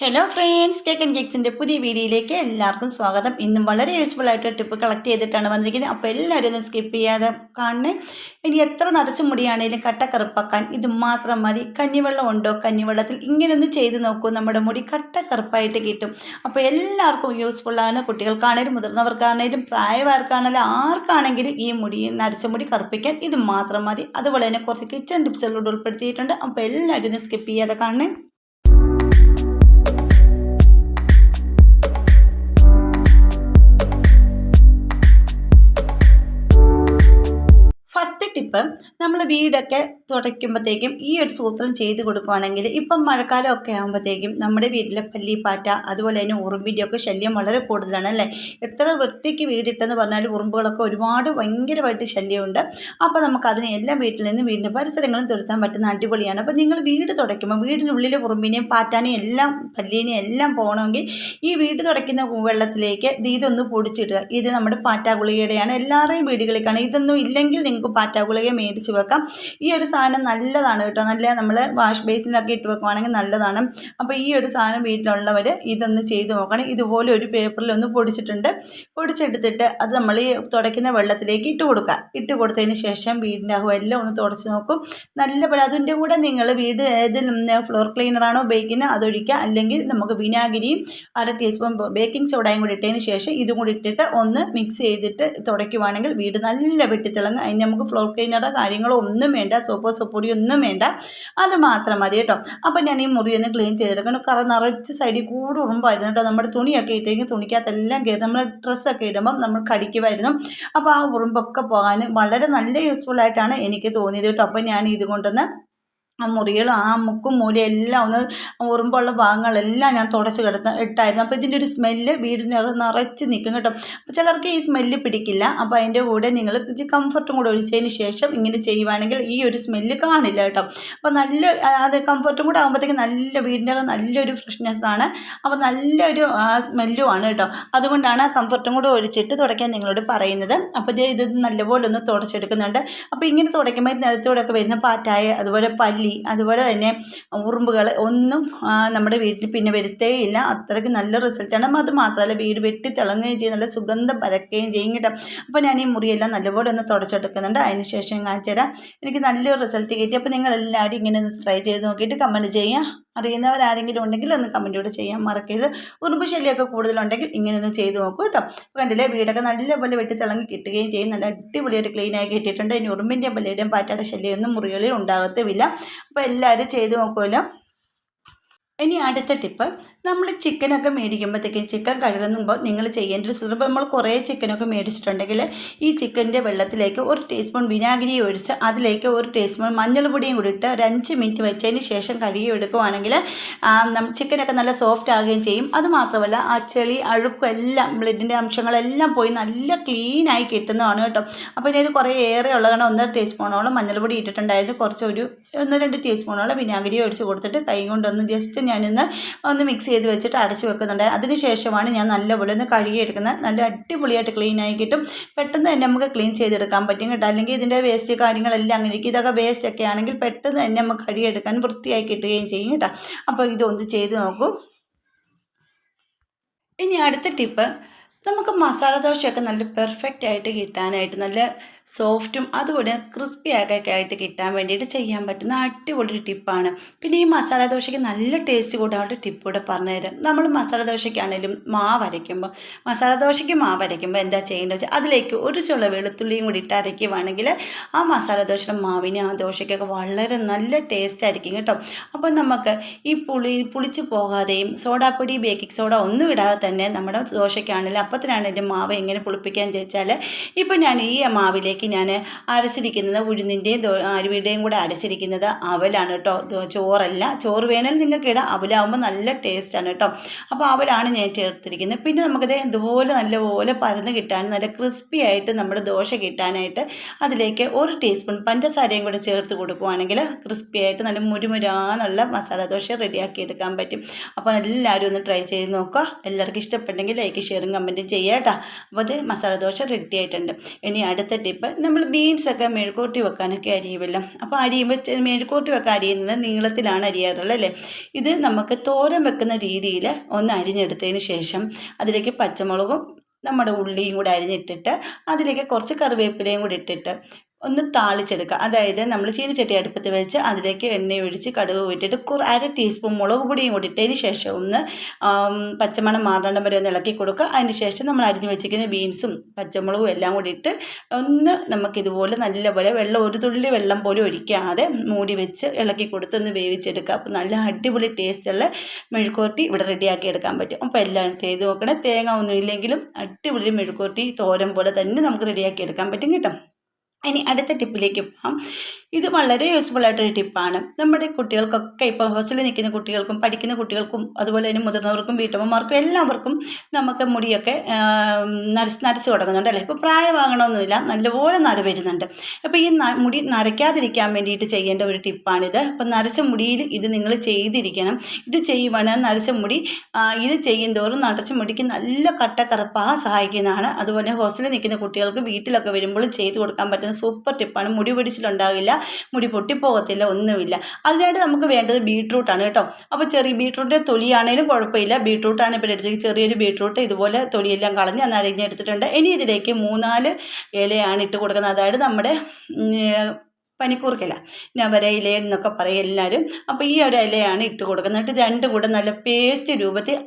Hello friends cake and കേക്സിന്റെ പുതിയ വീഡിയോയിലേക്ക് എല്ലാവർക്കും സ്വാഗതം. ഇന്നും വളരെ യൂസ്ഫുൾ ആയിട്ട് ടിപ്പ് കളക്ട് ചെയ്തിട്ടാണ് വന്നിരിക്കുന്നത്. അപ്പോൾ എല്ലാവരും ഒന്ന് സ്കിപ്പ് ചെയ്യാതെ കാണണേ. ഇനി എത്ര നരച്ച മുടിയാണെങ്കിലും കട്ട കറുപ്പാക്കാൻ ഇത് മാത്രം മതി. കഞ്ഞിവെള്ളം ഉണ്ടോ? കഞ്ഞിവെള്ളത്തിൽ ഇങ്ങനെ ഒന്ന് ചെയ്ത് നോക്കൂ. നമ്മുടെ മുടി കട്ട കറുപ്പായിട്ട് കിട്ടും. അപ്പോൾ എല്ലാവർക്കും യൂസ്ഫുള്ളാണ് കുട്ടികൾക്കാണേലും മുതിർന്നവർക്കാണേലും പ്രായമാർക്കാണേലും ആർക്കാണെങ്കിലും ഈ മുടി നരച്ച മുടി കറുപ്പിക്കാൻ ഇത് മാത്രം മതി. അതുപോലെ തന്നെ കുറച്ച് കിച്ചൺ ടിപ്സുകളോട് ഉൾപ്പെടുത്തിയിട്ടുണ്ട്. അപ്പോൾ എല്ലാവരും ഒന്ന് സ്കിപ്പ് ചെയ്യാതെ കാണണേ. ടിപ്പ് നമ്മൾ വീടൊക്കെ തുടയ്ക്കുമ്പോഴത്തേക്കും ഈ ഒരു സൂത്രം ചെയ്ത് കൊടുക്കുകയാണെങ്കിൽ ഇപ്പം മഴക്കാലമൊക്കെ ആകുമ്പോഴത്തേക്കും നമ്മുടെ വീട്ടിലെ പല്ലിപ്പാറ്റ അതുപോലെ തന്നെ ഉറുമ്പിന്റെ ഒക്കെ ശല്യം വളരെ കൂടുതലാണ് അല്ലേ? എത്ര വൃത്തിക്ക് വീടിട്ടെന്ന് പറഞ്ഞാൽ ഉറുമ്പുകളൊക്കെ ഒരുപാട് ഭയങ്കരമായിട്ട് ശല്യമുണ്ട്. അപ്പോൾ നമുക്ക് അതിനെ എല്ലാം വീട്ടിൽ നിന്ന് വീടിന്റെ പരിസരങ്ങളും തീർത്താൻ പറ്റുന്ന അടിപൊളിയാണ്. അപ്പോൾ നിങ്ങൾ വീട് തുടയ്ക്കുമ്പോൾ വീടിനുള്ളിൽ ഉറുമ്പിനെയും പാറ്റാനെയും എല്ലാം പല്ലീനെയും എല്ലാം പോകണമെങ്കിൽ ഈ വീട് തുടയ്ക്കുന്ന വെള്ളത്തിലേക്ക് ഇത് ഇതൊന്ന് പൊടിച്ചിടുക. ഇത് നമ്മുടെ പാറ്റാ ഗുളികയുടെയാണ് എല്ലാവരുടെയും വീടുകളിൽ കാണാം ഇതൊന്നും ഇല്ലെങ്കിൽ നിങ്ങൾക്ക് പാറ്റാ ഗുളിക മേടിച്ച് വെക്കാം. ഈ ഒരു സാധനം നല്ലതാണ് കേട്ടോ. നല്ല നമ്മൾ വാഷ് ബേസിനൊക്കെ ഇട്ട് വെക്കുവാണെങ്കിൽ നല്ലതാണ്. അപ്പോൾ ഈ ഒരു സാധനം വീട്ടിലുള്ളവർ ഇതൊന്ന് ചെയ്ത് നോക്കണം. ഇതുപോലെ ഒരു പേപ്പറിൽ ഒന്ന് പൊടിച്ചിട്ടുണ്ട്. പൊടിച്ചെടുത്തിട്ട് അത് നമ്മൾ ഈ തുടയ്ക്കുന്ന വെള്ളത്തിലേക്ക് ഇട്ട് കൊടുക്കുക. ഇട്ട് കൊടുത്തതിന് ശേഷം വീടിന്റെ എല്ലാം ഒന്ന് തുടച്ച് നോക്കും. നല്ല പോലെ അതിന്റെ കൂടെ നിങ്ങൾ വീട് ഇതിൽ ഫ്ലോർ ക്ലീനറാണോ ഉപയോഗിക്കുന്നത് അതൊഴിക്കുക അല്ലെങ്കിൽ നമുക്ക് വിനാഗിരിയും അര ടീസ്പൂൺ ബേക്കിംഗ് സോഡയും കൂടി ഇട്ടതിന് ശേഷം ഇതും കൂടി ഇട്ടിട്ട് ഒന്ന് മിക്സ് ചെയ്തിട്ട് തുടയ്ക്കുവാണെങ്കിൽ വീട് നല്ല വെട്ടിത്തിളങ്ങും. അതിന് നമുക്ക് ഫ്ലോർ ക്ലീനറുടെ കാര്യങ്ങളോ ഒന്നും വേണ്ട സോപ്പോ സോപ്പൊടി ഒന്നും വേണ്ട. അത് മാത്രം മതി കേട്ടോ. അപ്പോൾ ഞാൻ ഈ മുറി ഒന്ന് ക്ലീൻ ചെയ്തെടുക്കണം. കറ നിറച്ച് സൈഡിൽ കൂടെ ഉറുമ്പായിരുന്നു കേട്ടോ. നമ്മുടെ തുണിയൊക്കെ ഇട്ടെങ്കിൽ തുണിക്കകത്തെല്ലാം കയറി നമ്മൾ ഡ്രസ്സൊക്കെ ഇടുമ്പം നമ്മൾ കടിക്കുമായിരുന്നു. അപ്പോൾ ആ ഉറുമ്പൊക്കെ പോകാൻ വളരെ നല്ല യൂസ്ഫുൾ ആയിട്ടാണ് എനിക്ക് തോന്നിയത് കേട്ടോ. അപ്പോൾ ഞാൻ ഇത് ആ മുറികളും ആ മുക്കും മൂലയും എല്ലാം ഒന്ന് ഉറുമ്പുള്ള ഭാഗങ്ങളെല്ലാം ഞാൻ തുടച്ച് കിടത്ത ഇട്ടായിരുന്നു. അപ്പോൾ ഇതിന്റെ ഒരു സ്മെല്ല് വീടിനകത്ത് നിറച്ച് നിൽക്കും കേട്ടോ. അപ്പോൾ ചിലർക്ക് ഈ സ്മെല്ല് പിടിക്കില്ല. അപ്പോൾ അതിന്റെ കൂടെ നിങ്ങൾ കംഫർട്ടും കൂടെ ഒഴിച്ചതിന് ശേഷം ഇങ്ങനെ ചെയ്യുവാണെങ്കിൽ ഈ ഒരു സ്മെല്ല് കാണില്ല കേട്ടോ. അപ്പോൾ നല്ല അത് കംഫർട്ടും കൂടെ ആകുമ്പോഴത്തേക്ക് നല്ല അകത്ത് നല്ലൊരു ഫ്രഷ്നെസ് ആണ്. അപ്പോൾ നല്ലൊരു സ്മെല്ലുമാണ് കേട്ടോ. അതുകൊണ്ടാണ് കംഫർട്ടും കൂടെ ഒഴിച്ചിട്ട് തുടയ്ക്കാൻ നിങ്ങളോട് പറയുന്നത്. അപ്പോൾ ഇത് ഇത് നല്ലപോലെ ഒന്ന് തുടച്ചെടുക്കുന്നുണ്ട്. അപ്പോൾ ഇങ്ങനെ തുടയ്ക്കുമ്പോൾ നിലത്തൂടെയൊക്കെ വരുന്ന പാറ്റായ അതുപോലെ പല്ലി എലി അതുപോലെ തന്നെ ഉറുമ്പുകൾ ഒന്നും നമ്മുടെ വീട്ടിൽ പിന്നെ വരുത്തേയില്ല. അത്രയ്ക്ക് നല്ല റിസൾട്ടാണ് അത് മാത്രമല്ല വീട് വെട്ടി തിളങ്ങുകയും ചെയ്യും നല്ല സുഗന്ധം പരക്കുകയും ചെയ്യും കേട്ടോ. അപ്പോൾ ഞാൻ ഈ മുറിയെല്ലാം നല്ലപോലെ ഒന്ന് തുടച്ചെടുക്കുന്നുണ്ട്. അതിന് ശേഷം കാണിച്ചു തരാം എനിക്ക് നല്ലൊരു റിസൾട്ട് കിട്ടി. അപ്പോൾ നിങ്ങളെല്ലാവരും ഇങ്ങനെ ഒന്ന് ട്രൈ ചെയ്ത് നോക്കിയിട്ട് കമന്റ് ചെയ്യുക. അറിയുന്നവരാരെങ്കിലും ഉണ്ടെങ്കിൽ ഒന്ന് കമന്റോട് ചെയ്യാൻ മറക്കരുത്. ഉറുമ്പ് ശല്യമൊക്കെ കൂടുതലുണ്ടെങ്കിൽ ഇങ്ങനെ ഒന്ന് ചെയ്ത് നോക്കൂ കേട്ടോ. കണ്ടില്ലേ വീടൊക്കെ നല്ലപോലെ വെട്ടി തിളങ്ങി കിട്ടുകയും ചെയ്യും. നല്ല അടിപൊളിയായിട്ട് ക്ലീനായി കിട്ടിയിട്ടുണ്ട്. ഇനി ഉറുമ്പിന്റെയും പല്ലിയുടെയും പാറ്റയുടെ ശല്യമൊന്നും മുറികളിൽ ഉണ്ടാകത്തുമില്ല. അപ്പോൾ എല്ലാവരും ചെയ്ത് നോക്കുമല്ലോ. ഇനി അടുത്ത ടിപ്പ് നമ്മൾ ചിക്കനൊക്കെ മേടിക്കുമ്പോഴത്തേക്കും ചിക്കൻ കഴുകുമ്പോൾ നിങ്ങൾ ചെയ്യേണ്ട ഒരു സുഖം നമ്മൾ കുറേ ചിക്കനൊക്കെ മേടിച്ചിട്ടുണ്ടെങ്കിൽ ഈ ചിക്കന്റെ വെള്ളത്തിലേക്ക് ഒരു ടീസ്പൂൺ വിനാഗിരി ഒഴിച്ച് അതിലേക്ക് ഒരു ടീസ്പൂൺ മഞ്ഞൾപ്പൊടിയും കൂടി ഇട്ട് ഒരു അഞ്ച് മിനിറ്റ് വെച്ചതിന് ശേഷം കഴുകി എടുക്കുവാണെങ്കിൽ ചിക്കനൊക്കെ നല്ല സോഫ്റ്റ് ആകുകയും ചെയ്യും. അതുമാത്രമല്ല ആ ചെളി അഴുക്കും എല്ലാം ബ്ലഡിന്റെ അംശങ്ങളെല്ലാം പോയി നല്ല ക്ലീനായി കിട്ടുന്നതാണ് കേട്ടോ. അപ്പോൾ ഇത് കുറേ ഏറെ ഉള്ള കാരണം ഒന്നര ടീസ്പൂണോളം മഞ്ഞൾപ്പൊടി ഇട്ടിട്ടുണ്ടായിരുന്നു. കുറച്ച് ഒരു ഒന്ന് രണ്ട് ടീസ്പൂണോളം വിനാഗിരി ഒഴിച്ച് കൊടുത്തിട്ട് കൈ കൊണ്ടൊന്ന് ജസ്റ്റ് ഞാനിന്ന് ഒന്ന് മിക്സ് വെച്ചിട്ട് അടച്ച് വെക്കുന്നുണ്ട്. അതിന് ശേഷമാണ് ഞാൻ നല്ലപോലെ ഒന്ന് കഴുകിയെടുക്കുന്നത്. നല്ല അടിപൊളിയായിട്ട് ക്ലീൻ ആയി കിട്ടും. പെട്ടെന്ന് തന്നെ നമുക്ക് ക്ലീൻ ചെയ്തെടുക്കാൻ പറ്റും കേട്ടോ. അല്ലെങ്കിൽ ഇതിന്റെ വേസ്റ്റ് കാര്യങ്ങളെല്ലാം അങ്ങനെ ഇരിക്കും ഇതൊക്കെ വേസ്റ്റ് ഒക്കെ ആണെങ്കിൽ പെട്ടെന്ന് തന്നെ നമുക്ക് കഴുകിയെടുക്കാൻ വൃത്തിയായി കിട്ടുകയും ചെയ്യും കേട്ടോ. അപ്പോൾ ഇതൊന്ന് ചെയ്ത് നോക്കൂ. ഇനി അടുത്ത ടിപ്പ് നമുക്ക് മസാല ദോശയൊക്കെ നല്ല പെർഫെക്റ്റ് ആയിട്ട് കിട്ടാനായിട്ട് നല്ല സോഫ്റ്റും അതുപോലെ ക്രിസ്പി ആകൊക്കെ ആയിട്ട് കിട്ടാൻ വേണ്ടിയിട്ട് ചെയ്യാൻ പറ്റുന്ന അടിപൊളി ഒരു ടിപ്പാണ്. പിന്നെ ഈ മസാല ദോശയ്ക്ക് നല്ല ടേസ്റ്റ് കൂടാനുള്ള ടിപ്പ് കൂടെ പറഞ്ഞുതരാം നമ്മൾ മസാല ദോശയ്ക്കാണെങ്കിലും മാവ് അരയ്ക്കുമ്പോൾ മസാല ദോശയ്ക്ക് മാവ് അരയ്ക്കുമ്പോൾ എന്താ ചെയ്യേണ്ടത് വെച്ചാൽ അതിലേക്ക് ഒരു ചുള വെളുത്തുള്ളിയും കൂടി ഇട്ട് അരയ്ക്കുവാണെങ്കിൽ ആ മസാല ദോശയുടെ മാവിന് ആ ദോശയ്ക്കൊക്കെ വളരെ നല്ല ടേസ്റ്റ് ആയിരിക്കും കേട്ടോ. അപ്പോൾ നമുക്ക് ഈ പുളി പുളിച്ച് പോകാതെയും സോഡാപ്പൊടി ബേക്കിംഗ് സോഡ ഒന്നും ഇടാതെ തന്നെ നമ്മുടെ ദോശയ്ക്കാണെങ്കിലും അപ്പത്തിനാണെങ്കിലും മാവ് എങ്ങനെ പുളിപ്പിക്കാൻ ചോദിച്ചാൽ ഇപ്പോൾ ഞാൻ ഈ മാവിലേക്ക് അതിലേക്ക് ഞാൻ അരച്ചിരിക്കുന്നത് ഉഴുന്നിന്റെയും അരുവിയുടെയും കൂടെ അരച്ചിരിക്കുന്നത് അവലാണ് കേട്ടോ ചോറല്ല. ചോറ് വേണമെങ്കിൽ നിങ്ങൾക്ക് ഇടാം. അവലാവുമ്പോൾ നല്ല ടേസ്റ്റാണ് കേട്ടോ അപ്പോൾ അവലാണ് ഞാൻ ചേർത്തിരിക്കുന്നത്. പിന്നെ നമുക്കത് ഇതുപോലെ നല്ലപോലെ പരന്ന് കിട്ടാൻ നല്ല ക്രിസ്പി ആയിട്ട് നമ്മുടെ ദോശ കിട്ടാനായിട്ട് അതിലേക്ക് ഒരു ടീസ്പൂൺ പഞ്ചസാരയും കൂടെ ചേർത്ത് കൊടുക്കുവാണെങ്കിൽ ക്രിസ്പി ആയിട്ട് നല്ല മുരുമുരാന്നുള്ള മസാല ദോശ റെഡിയാക്കി എടുക്കാൻ പറ്റും. അപ്പോൾ എല്ലാവരും ഒന്ന് ട്രൈ ചെയ്ത് നോക്കുക. എല്ലാവർക്കും ഇഷ്ടപ്പെട്ടെങ്കിൽ ലൈക്ക് ഷെയറും കമന്റും ചെയ്യാം കേട്ടോ അപ്പോൾ അത് മസാല ദോശ റെഡി ആയിട്ടുണ്ട്. ഇനി അടുത്ത ടിപ്പ് നമ്മൾ ബീൻസൊക്കെ മെഴുക്കോട്ടി വെക്കാനൊക്കെ അരിയുമല്ലോ അപ്പോൾ അരിയുമ്പോൾ മെഴുക്കോട്ടി വെക്കാൻ അരിയുന്നത് നീളത്തിലാണ് അരിയാറുള്ളത് അല്ലേ? ഇത് നമുക്ക് തോരൻ വെക്കുന്ന രീതിയിൽ ഒന്ന് അരിഞ്ഞെടുത്തതിന് ശേഷം അതിലേക്ക് പച്ചമുളകും നമ്മുടെ ഉള്ളിയും കൂടി അരിഞ്ഞിട്ടിട്ട് അതിലേക്ക് കുറച്ച് കറിവേപ്പിലയും കൂടി ഇട്ടിട്ട് ഒന്ന് താളിച്ചെടുക്കുക. അതായത് നമ്മൾ ചീനിച്ചട്ടി അടുപ്പത്ത് വെച്ച് അതിലേക്ക് എണ്ണ ഒഴിച്ച് കടുക് വിട്ടിട്ട് കുറ അര ടീസ്പൂൺ മുളക് പൊടിയും കൂടി ഇട്ടതിന് ശേഷം ഒന്ന് പച്ചമണം മാറേണ്ടം വരെ ഒന്ന് ഇളക്കി കൊടുക്കുക. അതിന് ശേഷം നമ്മൾ അരിഞ്ഞു വെച്ചിരിക്കുന്ന ബീൻസും പച്ചമുളകും എല്ലാം കൂടി ഇട്ട് ഒന്ന് നമുക്കിതുപോലെ നല്ലപോലെ വെള്ളം ഒരു തുള്ളി വെള്ളം പോലും ഒഴിക്കാതെ മൂടി വെച്ച് ഇളക്കി കൊടുത്ത് ഒന്ന് വേവിച്ചെടുക്കുക. അപ്പോൾ നല്ല അടിപൊളി ടേസ്റ്റുള്ള മെഴുക്കോട്ടി ഇവിടെ റെഡിയാക്കി എടുക്കാൻ പറ്റും. അപ്പോൾ എല്ലാം ചെയ്ത് നോക്കണേ. തേങ്ങ ഒന്നും ഇല്ലെങ്കിലും അടിപൊളി മെഴുക്കോട്ടി തോരൻ പോലെ തന്നെ നമുക്ക് റെഡിയാക്കി എടുക്കാൻ പറ്റും കേട്ടോ. ഇനി അടുത്ത ടിപ്പിലേക്ക് പോകാം ഇത് വളരെ യൂസ്ഫുൾ ആയിട്ടൊരു ടിപ്പാണ് നമ്മുടെ കുട്ടികൾക്കൊക്കെ ഇപ്പോൾ ഹോസ്റ്റലിൽ നിൽക്കുന്ന കുട്ടികൾക്കും പഠിക്കുന്ന കുട്ടികൾക്കും അതുപോലെ തന്നെ മുതിർന്നവർക്കും വീട്ടമ്മമാർക്കും എല്ലാവർക്കും നമുക്ക് മുടിയൊക്കെ നരച്ച് നരച്ച് തുടങ്ങുന്നുണ്ട് അല്ലേ? ഇപ്പോൾ പ്രായമാകണമെന്നില്ല നല്ലപോലെ നര വരുന്നുണ്ട്. അപ്പോൾ ഈ മുടി നരയ്ക്കാതിരിക്കാൻ വേണ്ടിയിട്ട് ചെയ്യേണ്ട ഒരു ടിപ്പാണിത് അപ്പോൾ നരച്ച മുടിയിൽ ഇത് നിങ്ങൾ ചെയ്തിരിക്കണം. ഇത് ചെയ്യുവാണ് നരച്ച മുടി ഇത് ചെയ്യും തോറും നരച്ച മുടിക്ക് നല്ല കട്ടക്കറുപ്പാകാൻ സഹായിക്കുന്നതാണ്. അതുപോലെ ഹോസ്റ്റലിൽ നിൽക്കുന്ന കുട്ടികൾക്ക് വീട്ടിലൊക്കെ വരുമ്പോഴും ചെയ്ത് കൊടുക്കാൻ പറ്റുന്ന സൂപ്പർ ടിപ്പാണ് മുടി പിടിച്ചിലുണ്ടാകില്ല മുടി പൊട്ടിപ്പോകത്തില്ല ഒന്നുമില്ല. അതിനായിട്ട് നമുക്ക് വേണ്ടത് ബീട്രൂട്ടാണ് കേട്ടോ. അപ്പോൾ ചെറിയ ബീട്രൂട്ടിന്റെ തൊലിയാണേലും കുഴപ്പമില്ല. ബീട്രൂട്ടാണ് ഇപ്പോൾ എടുത്തത് ചെറിയൊരു ബീട്രൂട്ട് ഇതുപോലെ തൊലിയെല്ലാം കളഞ്ഞ് അന്ന് അരിഞ്ഞെടുത്തിട്ടുണ്ട് ഇനി ഇതിലേക്ക് മൂന്നാൽ ഇലയാണ് ഇട്ട് കൊടുക്കുന്നത്. അതായത് നമ്മുടെ പനിക്കൂർക്കില ഇല എന്നൊക്കെ പറയും എല്ലാവരും. അപ്പോൾ ഈ ഒരു ഇലയാണ് ഇട്ട് കൊടുക്കുന്നത്. രണ്ടും കൂടെ നല്ല പേസ്റ്റ് രൂപത്തിൽ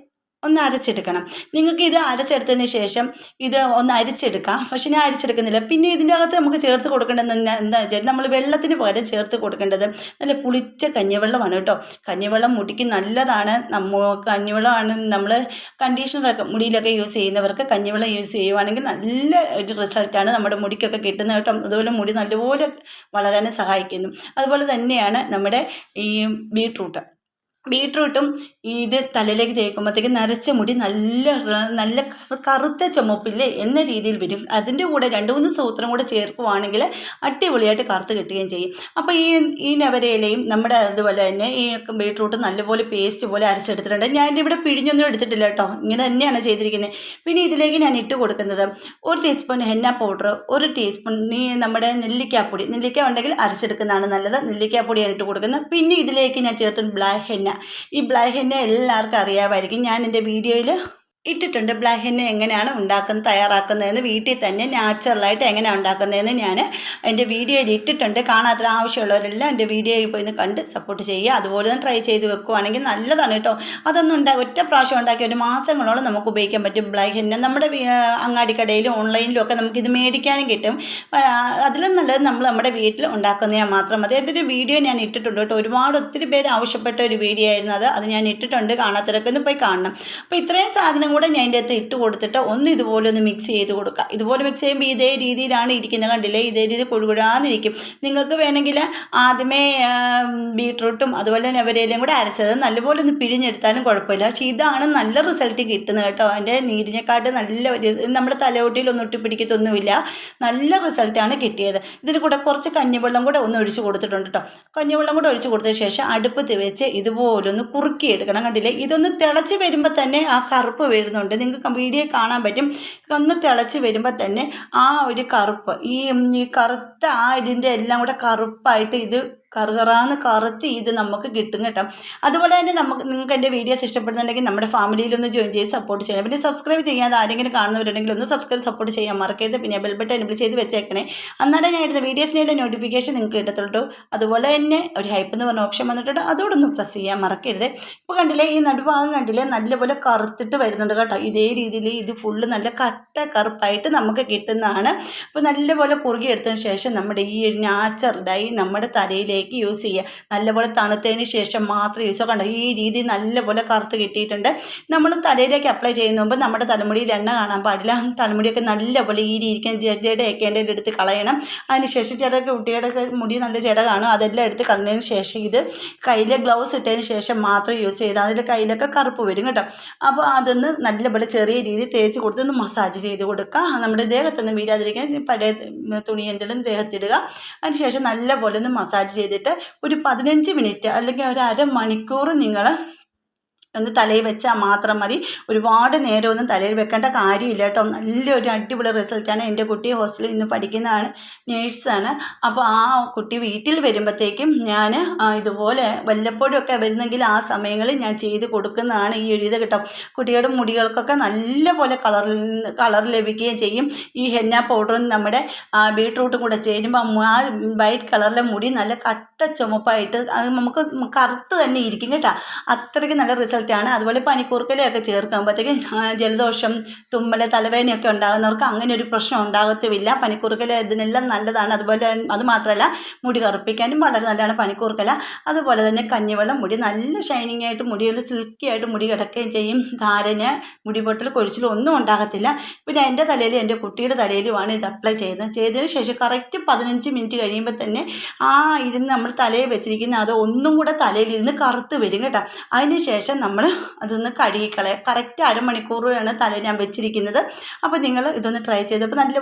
ഒന്ന് അരച്ചെടുക്കണം. നിങ്ങൾക്ക് ഇത് അരച്ചെടുത്തതിന് ശേഷം ഇത് ഒന്ന് അരിച്ചെടുക്കാം. പക്ഷെ ഞാൻ അരിച്ചെടുക്കുന്നില്ല. പിന്നെ ഇതിന്റെ അകത്ത് നമുക്ക് ചേർത്ത് കൊടുക്കേണ്ടത് എന്താ വെച്ചാൽ നമ്മൾ വെള്ളത്തിന് പകരം ചേർത്ത് കൊടുക്കേണ്ടത് നല്ല പുളിച്ച കഞ്ഞിവെള്ളമാണ് കേട്ടോ. കഞ്ഞിവെള്ളം മുടിക്ക് നല്ലതാണ്. നമ്മ കഞ്ഞിവെള്ളമാണ് നമ്മൾ കണ്ടീഷണറൊക്കെ മുടിയിലൊക്കെ യൂസ് ചെയ്യുന്നവർക്ക് കഞ്ഞിവെള്ളം യൂസ് ചെയ്യുവാണെങ്കിൽ നല്ല ഒരു റിസൾട്ടാണ് നമ്മുടെ മുടിക്കൊക്കെ കിട്ടുന്നത് കേട്ടോ. അതുപോലെ മുടി നല്ലപോലെ വളരാനും സഹായിക്കുന്നു. അതുപോലെ തന്നെയാണ് നമ്മുടെ ഈ ബീട്രൂട്ട്. ബീട്രൂട്ടും ഇത് തലയിലേക്ക് തേക്കുമ്പോഴത്തേക്ക് നരച്ച മുടി നല്ല നല്ല കറുത്ത ചുമപ്പില്ലേ എന്ന രീതിയിൽ വരും. അതിന്റെ കൂടെ രണ്ട് മൂന്ന് സൂത്രം കൂടെ ചേർക്കുവാണെങ്കിൽ അടിപൊളിയായിട്ട് കറുത്ത് കിട്ടുകയും ചെയ്യും. അപ്പോൾ ഈ ഈ നവരയിലയും നമ്മുടെ അതുപോലെ തന്നെ ഈ ബീട്രൂട്ട് നല്ലപോലെ പേസ്റ്റ് പോലെ അരച്ചെടുത്തിട്ടുണ്ട്. ഞാൻ ഇവിടെ പിഴിഞ്ഞൊന്നും എടുത്തിട്ടില്ല കേട്ടോ. ഇങ്ങനെ തന്നെയാണ് ചെയ്തിരിക്കുന്നത്. പിന്നെ ഇതിലേക്ക് ഞാൻ ഇട്ട് കൊടുക്കുന്നത് ഒരു ടീസ്പൂൺ ഹെന്ന പൗഡർ ഒരു ടീസ്പൂൺ നീ നമ്മുടെ നെല്ലിക്കാപ്പൊടി. നെല്ലിക്ക ഉണ്ടെങ്കിൽ അരച്ചെടുക്കുന്നതാണ് നല്ലത്. നെല്ലിക്കാപ്പൊടിയാണ് ഇട്ട് കൊടുക്കുന്നത്. പിന്നെ ഇതിലേക്ക് ഞാൻ ചേർത്തിട്ടുണ്ട് ബ്ലാക്ക് ഹെന്ന. ഈ ബ്ലാക്ക് ഹെന്ന എല്ലാവർക്കും അറിയാമായിരിക്കും. ഞാൻ എന്റെ വീഡിയോയിൽ ഇട്ടിട്ടുണ്ട്. ബ്ലാക്ക് എങ്ങനെയാണ് ഉണ്ടാക്കുന്നത് തയ്യാറാക്കുന്നതെന്ന് വീട്ടിൽ തന്നെ നാച്ചുറലായിട്ട് എങ്ങനെയാണ് ഉണ്ടാക്കുന്നതെന്ന് ഞാൻ എന്റെ വീഡിയോയിൽ ഇട്ടിട്ടുണ്ട്. കാണാത്ത ആവശ്യമുള്ളവരെല്ലാം എന്റെ വീഡിയോയിൽ പോയി കണ്ട് സപ്പോർട്ട് ചെയ്യുക. അതുപോലെ തന്നെ ട്രൈ ചെയ്ത് വെക്കുവാണെങ്കിൽ നല്ലതാണ് കേട്ടോ. അതൊന്നും ഉണ്ടാകും ഒറ്റ പ്രാവശ്യം ഉണ്ടാക്കി ഒരു മാസങ്ങളോളം നമുക്ക് ഉപയോഗിക്കാൻ പറ്റും. നമ്മുടെ നമ്മുടെ അങ്ങാടിക്കടയിലും ഓൺലൈനിലും ഒക്കെ നമുക്കിത് മേടിക്കാനും കിട്ടും. അതിലും നല്ലത് നമ്മൾ നമ്മുടെ വീട്ടിൽ ഉണ്ടാക്കുന്നതാണ് മാത്രം മതി. അതിന്റെ വീഡിയോ ഞാൻ ഇട്ടിട്ടുണ്ട് കേട്ടോ. ഒരുപാട് ഒത്തിരി പേര് ആവശ്യപ്പെട്ട ഒരു വീഡിയോ ആയിരുന്നു അത്. അത് ഞാൻ ഇട്ടിട്ടുണ്ട്. കാണാത്തവരൊക്കെ ഒന്ന് പോയി കാണണം. അപ്പോൾ ഇത്രയും സാധനം കൂടെ ഞാൻ അതിന്റെ അകത്ത് ഇട്ട് കൊടുത്തിട്ട് ഒന്ന് ഇതുപോലെ ഒന്ന് മിക്സ് ചെയ്ത് കൊടുക്കുക. ഇതുപോലെ മിക്സ് ചെയ്യുമ്പോൾ ഇതേ രീതിയിലാണ് ഇരിക്കുന്നത്. കണ്ടില്ലേ? ഇതേ രീതി കുഴുകുഴാന്നിരിക്കും. നിങ്ങൾക്ക് വേണമെങ്കിൽ ആദ്യമേ ബീട്രൂട്ടും അതുപോലെ തന്നെ അവരെല്ലാം കൂടെ അരച്ചത് നല്ലപോലെ ഒന്ന് പിഴിഞ്ഞെടുത്താലും കുഴപ്പമില്ല. പക്ഷേ ഇതാണ് നല്ല റിസൾട്ട് കിട്ടുന്നത് കേട്ടോ. അതിന്റെ നീരിനെക്കാട്ട് നല്ല നമ്മുടെ തലയോട്ടിയിലൊന്നും ഒട്ടിപ്പിടിക്കത്തൊന്നുമില്ല. നല്ല റിസൾട്ടാണ് കിട്ടിയത്. ഇതിന് കൂടെ കുറച്ച് കഞ്ഞിവെള്ളം കൂടെ ഒന്ന് ഒഴിച്ച് കൊടുത്തിട്ടുണ്ട് കേട്ടോ. കഞ്ഞിവെള്ളം കൂടെ ഒഴിച്ച് കൊടുത്ത ശേഷം അടുപ്പത്ത് വെച്ച് ഇതുപോലൊന്ന് കുറുക്കിയെടുക്കണം. കണ്ടില്ലേ? ഇതൊന്ന് തിളച്ച് വരുമ്പോൾ തന്നെ ആ കറുപ്പ് വരുന്നുണ്ട്. നിങ്ങൾക്ക് വീഡിയോ കാണാൻ പറ്റും. ഒന്ന് തിളച്ച് വരുമ്പോൾ തന്നെ ആ ഒരു കറുപ്പ് ഈ കറുത്ത ആ ഇതിന്റെ എല്ലാം കൂടെ കറുപ്പായിട്ട് ഇത് കറുകറാന്ന് കറുത്ത് ഇത് നമുക്ക് കിട്ടും കേട്ടോ. അതുപോലെ തന്നെ നമുക്ക് നിങ്ങൾക്ക് എന്റെ വീഡിയോസ് ഇഷ്ടപ്പെടുന്നുണ്ടെങ്കിൽ നമ്മുടെ ഫാമിലിയിലൊന്ന് ജോയിൻ ചെയ്ത് സപ്പോർട്ട് ചെയ്യണം. പിന്നെ സബ്സ്ക്രൈബ് ചെയ്യാതെ ആരെങ്കിലും കാണുന്നവരുണ്ടെങ്കിൽ ഒന്ന് സബ്സ്ക്രൈബ് സപ്പോർട്ട് ചെയ്യാൻ മറക്കരുത്. പിന്നെ ബെൽ ബട്ടൺ എനബിൾ ചെയ്ത് വെച്ചേക്കണേ. അന്നേരം ഞാൻ ഇടുന്ന വീഡിയോസിന്റെ നോട്ടിഫിക്കേഷൻ നിങ്ങൾക്ക് കിട്ടത്തുള്ളൂ. അതുപോലെ തന്നെ ഒരു ഹൈപ്പ് എന്ന് പറഞ്ഞ ഓപ്ഷൻ വന്നിട്ടുണ്ട്. അതോടൊന്ന് പ്രസ് ചെയ്യാൻ മറക്കരുത്. ഇപ്പോൾ കണ്ടില്ലേ ഈ നടുഭാഗം കണ്ടില്ലേ നല്ലപോലെ കറുത്തിട്ട് വരുന്നുണ്ട് കേട്ടോ. ഇതേ രീതിയിൽ ഇത് ഫുള്ള് നല്ല കട്ട കറുപ്പായിട്ട് നമുക്ക് കിട്ടുന്നതാണ്. അപ്പോൾ നല്ലപോലെ കുറുകി എടുത്തതിന് ശേഷം നമ്മുടെ ഈ നാച്ചറുടെ നാച്ചുറലായി നമ്മുടെ തലയിലേക്ക് തലയിലേക്ക് യൂസ് ചെയ്യുക. നല്ലപോലെ തണുത്തതിന് ശേഷം മാത്രം യൂസ് കണ്ടോ? ഈ രീതി നല്ലപോലെ കറുത്ത് കിട്ടിയിട്ടുണ്ട്. നമ്മൾ തലയിലേക്ക് അപ്ലൈ ചെയ്യുന്ന മുമ്പ് നമ്മുടെ തലമുടിയിൽ എണ്ണ കാണാൻ പാടില്ല. തലമുടിയൊക്കെ നല്ലപോലെ ഈ ഇരിക്കുന്ന ഒക്കെ എന്റെ എടുത്ത് കളയണം. അതിനുശേഷം ചില കുട്ടികളുടെ മുടി നല്ല ജട കാണും. അതെല്ലാം എടുത്ത് കളഞ്ഞതിന് ശേഷം ഇത് കയ്യിലെ ഗ്ലൗസ് ഇട്ടതിന് ശേഷം മാത്രം യൂസ് ചെയ്താൽ അതിന്റെ കയ്യിലൊക്കെ കറുപ്പ് വരും കേട്ടോ. അപ്പോൾ അതൊന്ന് നല്ലപോലെ ചെറിയ രീതിയിൽ തേച്ച് കൊടുത്ത് ഒന്ന് മസാജ് ചെയ്ത് കൊടുക്കുക. നമ്മുടെ ദേഹത്തൊന്നും വീരാതിരിക്കാൻ പഴയ തുണി എന്തെങ്കിലും ദേഹത്തിടുക അതിനുശേഷം നല്ലപോലെ ഒന്ന് മസാജ് ചെയ്ത് ചെയ്തിട്ട് ഒരു പതിനഞ്ച് മിനിറ്റ് അല്ലെങ്കിൽ ഒരു അരമണിക്കൂർ നിങ്ങൾ ഒന്ന് തലയിൽ വെച്ചാൽ മാത്രം മതി. ഒരുപാട് നേരമൊന്നും തലയിൽ വെക്കേണ്ട കാര്യമില്ല കേട്ടോ. നല്ലൊരു അടിപൊളി റിസൾട്ടാണ് എന്റെ കുട്ടി ഹോസ്റ്റലിൽ ഇന്ന് പഠിക്കുന്നതാണ് നേഴ്സാണ് അപ്പോൾ ആ കുട്ടി വീട്ടിൽ വരുമ്പോഴത്തേക്കും ഞാൻ ഇതുപോലെ വല്ലപ്പോഴൊക്കെ വരുന്നെങ്കിൽ ആ സമയങ്ങളിൽ ഞാൻ ചെയ്ത് കൊടുക്കുന്നതാണ് ഈ എഴുതി കേട്ടോ. കുട്ടികളുടെ മുടികൾക്കൊക്കെ നല്ല പോലെ കളർ കളർ ലഭിക്കുകയും ചെയ്യും. ഈ ഹെന്ന പൗഡറും നമ്മുടെ ബീട്രൂട്ടും കൂടെ ചേരുമ്പോൾ ആ വൈറ്റ് കളറിലെ മുടി നല്ല കട്ട ചുമപ്പായിട്ട് അത് നമുക്ക് കറുത്ത് തന്നെ ഇരിക്കും കേട്ടോ. അത്രയ്ക്ക് നല്ല റിസൾട്ടാണ്. അതുപോലെ പനിക്കൂർക്കലയൊക്കെ ചേർക്കുമ്പോഴത്തേക്ക് ജലദോഷം തുമ്മൽ തലവേദനയൊക്കെ ഉണ്ടാകുന്നവർക്ക് അങ്ങനെ ഒരു പ്രശ്നം ഉണ്ടാകത്തുമില്ല. പനിക്കൂർക്കല ഇതിനെല്ലാം നല്ലതാണ്. അതുപോലെ അതുമാത്രമല്ല മുടി കറുപ്പിക്കാനും വളരെ നല്ലതാണ് പനിക്കൂർക്കല. അതുപോലെ തന്നെ കഞ്ഞിവെള്ളം മുടി നല്ല ഷൈനിങ് ആയിട്ട് മുടി ഒരു സിൽക്കി ആയിട്ട് മുടി കിടക്കുകയും ചെയ്യും. ധാരന് മുടി പൊട്ടൽ കൊഴിച്ചിലും ഒന്നും ഉണ്ടാകത്തില്ല. പിന്നെ എന്റെ തലയിൽ എന്റെ കുട്ടിയുടെ തലയിലുമാണ് ഇത് അപ്ലൈ ചെയ്യുന്നത്. ചെയ്തതിന് ശേഷം കറക്റ്റ് പതിനഞ്ച് മിനിറ്റ് കഴിയുമ്പോൾ തന്നെ ആ ഇരുന്ന് നമ്മൾ തലയിൽ വെച്ചിരിക്കുന്ന അത് ഒന്നും കൂടെ തലയിലിരുന്ന് കറുത്ത് വരും കേട്ടോ. അതിന് ശേഷം അതൊന്ന് കഴുകിക്കളയുക കറക്റ്റ് അരമണിക്കൂറാണ് തല ഞാൻ വെച്ചിരിക്കുന്നത്. അപ്പോൾ നിങ്ങൾ ഇതൊന്ന് ട്രൈ ചെയ്തപ്പോൾ നല്ല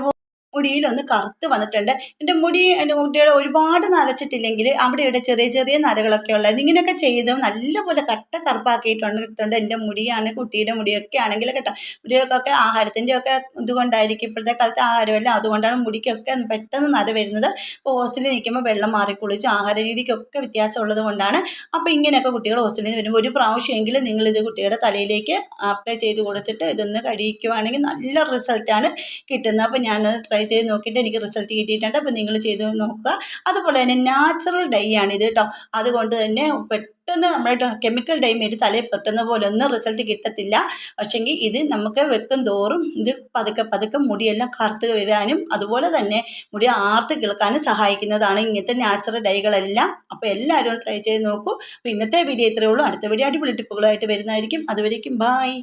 മുടിയിലൊന്ന് കറുത്ത് വന്നിട്ടുണ്ട്. എന്റെ മുടി എന്റെ കുട്ടിയുടെ ഒരുപാട് നരച്ചിട്ടില്ലെങ്കിൽ അവിടെ ഇവിടെ ചെറിയ ചെറിയ നരകളൊക്കെ ഉള്ളത്. ഇങ്ങനെയൊക്കെ ചെയ്ത് നല്ലപോലെ കട്ട കറുപ്പാക്കിയിട്ടുണ്ട് എന്റെ മുടിയാണ് കുട്ടിയുടെ മുടിയൊക്കെ ആണെങ്കിൽ കേട്ടോ. മുടിയൊക്കെ ആഹാരത്തിന്റെ ഒക്കെ ഇതുകൊണ്ടായിരിക്കും ഇപ്പോഴത്തെ കാലത്ത് ആഹാരമല്ല. അതുകൊണ്ടാണ് മുടിക്കൊക്കെ പെട്ടെന്ന് നര വരുന്നത്. അപ്പോൾ ഹോസ്റ്റലിൽ നിൽക്കുമ്പോൾ വെള്ളം മാറി കുളിച്ച് ആഹാര രീതിക്കൊക്കെ വ്യത്യാസമുള്ളത് കൊണ്ടാണ് അപ്പോൾ ഇങ്ങനെയൊക്കെ കുട്ടികൾ ഹോസ്റ്റലിൽ നിന്ന് വരുമ്പോൾ ഒരു പ്രാവശ്യമെങ്കിലും നിങ്ങൾ ഇത് കുട്ടിയുടെ തലയിലേക്ക് അപ്ലൈ ചെയ്ത് കൊടുത്തിട്ട് ഇതൊന്ന് കഴിക്കുവാണെങ്കിൽ നല്ല റിസൾട്ടാണ് കിട്ടുന്നത്. അപ്പോൾ ഞാനത് ട്രൈ ചെയ്ത് നോക്കിയിട്ട് എനിക്ക് റിസൾട്ട് കിട്ടിയിട്ടുണ്ട്. അപ്പോൾ നിങ്ങൾ ചെയ്ത് നോക്കുക. അതുപോലെ തന്നെ നാച്ചുറൽ ഡൈ ആണ് ഇത് കേട്ടോ അതുകൊണ്ട് തന്നെ പെട്ടെന്ന് നമ്മുടെ കെമിക്കൽ ഡൈ മേടി തലയിൽ പെട്ടെന്ന് പോലെ ഒന്നും റിസൾട്ട് കിട്ടത്തില്ല. പക്ഷെങ്കിൽ ഇത് നമുക്ക് വെക്കും തോറും ഇത് പതുക്കെ പതുക്കെ മുടിയെല്ലാം കറുത്ത് വരാനും അതുപോലെ തന്നെ മുടി ആർത്ത് കിളക്കാനും സഹായിക്കുന്നതാണ് ഇങ്ങനത്തെ നാച്ചുറൽ ഡൈകളെല്ലാം അപ്പോൾ എല്ലാവരും ട്രൈ ചെയ്ത് നോക്കൂ. അപ്പോൾ ഇന്നത്തെ വീഡിയോ ഇത്രയേ ഉള്ളൂ. അടുത്ത വീഡിയോ അടിപൊളി ടിപ്പുകളായിട്ട് വരുന്നതായിരിക്കും. അതുവരേക്കും ബായ്